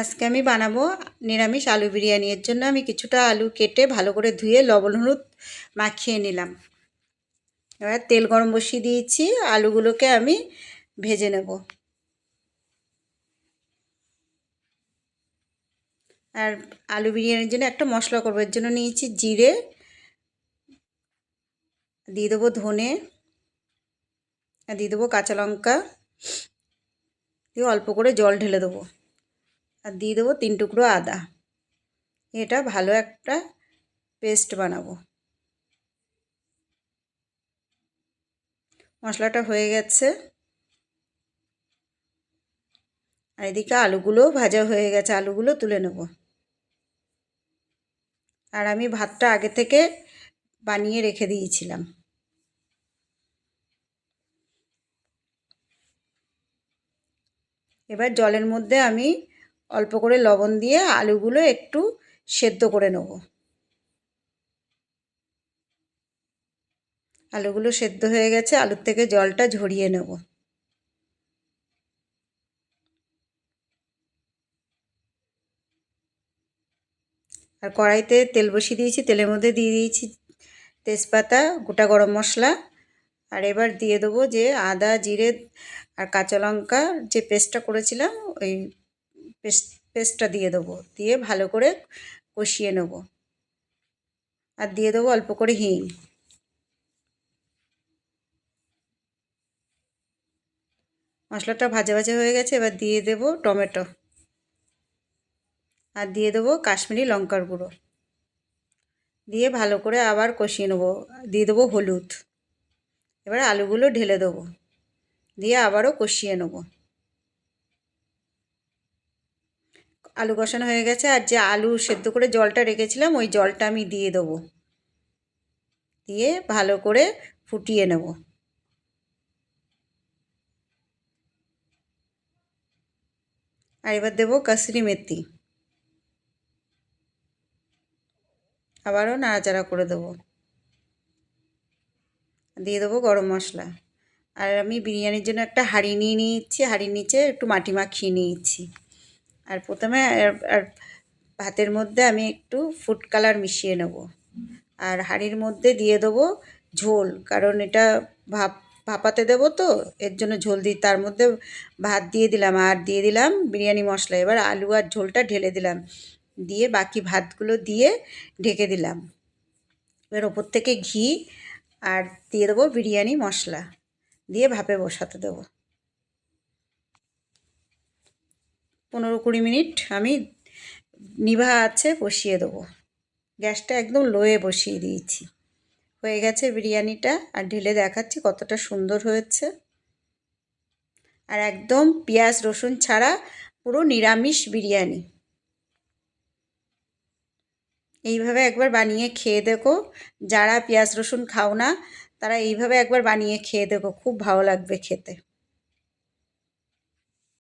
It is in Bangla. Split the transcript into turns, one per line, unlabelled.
আজকে আমি বানাবো নিরামিষ আলু বিরিয়ানি। এর জন্য আমি কিছুটা আলু কেটে ভালো করে ধুয়ে লবণ হলুদ মাখিয়ে নিলাম। এবার তেল গরম বসিয়ে দিয়েছি, আলুগুলোকে আমি ভেজে নেব। আর আলু বিরিয়ানির জন্য একটা মশলা করব, এর জন্য নিয়েছি জিরে, দিয়ে দেবো ধনে, আর দিয়ে দেবো কাঁচা লঙ্কা, দিয়ে অল্প করে জল ঢেলে দেবো। আর দিয়ে দেবো তিন টুকরো আদা। এটা ভালো একটা পেস্ট বানাবো। মশলাটা হয়ে গেছে। আর এদিকে আলুগুলো ভাজা হয়ে গেছে। আলুগুলো তুলে নেব। আর আমি ভাতটা আগে থেকে বানিয়ে রেখে দিয়েছিলাম। এবার জলের মধ্যে আমি অল্প করে লবণ দিয়ে আলুগুলো একটু সেদ্ধ করে নেব। আলুগুলো সেদ্ধ হয়ে গেছে, আলুর থেকে জলটা ঝরিয়ে নেব। আর কড়াইতে তেল বসিয়ে দিয়েছি, তেলের মধ্যে দিয়ে দিয়েছি তেজপাতা, গোটা গরম মশলা। আর এবার দিয়ে দেবো যে আদা, জিরে আর কাঁচা লঙ্কা যে পেস্টটা করেছিলাম, ওই পেস্ট, পেস্টটা দিয়ে দেবো। দিয়ে ভালো করে কষিয়ে নেব। আর দিয়ে দেবো অল্প করে হিং। মশলাটা ভাজা ভাজা হয়ে গেছে, এবার দিয়ে দেব টমেটো। আর দিয়ে দেবো কাশ্মীরি লঙ্কার গুঁড়ো। দিয়ে ভালো করে আবার কষিয়ে নেব। দিয়ে দেবো হলুদ। এবার আলুগুলো ঢেলে দেবো। দিয়ে আবারও কষিয়ে নেব। আলু কষানো হয়ে গেছে আর যে আলু সেদ্ধ করে জলটা রেখেছিলাম, ওই জলটা আমি দিয়ে দেবো। দিয়ে ভালো করে ফুটিয়ে নেব। আর এবার দেবো কাসরি মেথি। আবারও নাড়াচাড়া করে দেবো। দিয়ে দেবো গরম মশলা। আর আমি বিরিয়ানির জন্য একটা হাঁড়ি নিয়ে নিয়েছি, হাঁড়ির নিচে একটু মাটি মাখিয়ে নিয়েছি। আর প্রথমে আর ভাতের মধ্যে আমি একটু ফুড কালার মিশিয়ে নেব। আর হাঁড়ির মধ্যে দিয়ে দেবো ঝোল, কারণ এটা ভাপ, ভাপাতে দেবো তো, এর জন্য ঝোল দিই তার মধ্যে ভাত দিয়ে দিলাম, আর দিয়ে দিলাম বিরিয়ানি মশলা। এবার আলু আর ঝোলটা ঢেলে দিলাম, দিয়ে বাকি ভাতগুলো দিয়ে ঢেকে দিলাম। এবার ওপর থেকে ঘি আর দিয়ে দেবো বিরিয়ানি মশলা, দিয়ে ভাপে বসাতে দেবো। পনেরো কুড়ি মিনিট আমি নিভা আছে বসিয়ে দেবো। গ্যাসটা একদম লোয়ে বসিয়ে দিয়েছি। হয়ে গেছে বিরিয়ানিটা আর ঢেলে দেখাচ্ছি কতটা সুন্দর হয়েছে। আর একদম পেঁয়াজ, রসুন ছাড়া পুরো নিরামিষ বিরিয়ানি। এইভাবে একবার বানিয়ে খেয়ে দেখো। যারা পেঁয়াজ, রসুন খাও না, তারা এইভাবে একবার বানিয়ে খেয়ে দেখো। খুব ভালো লাগবে খেতে।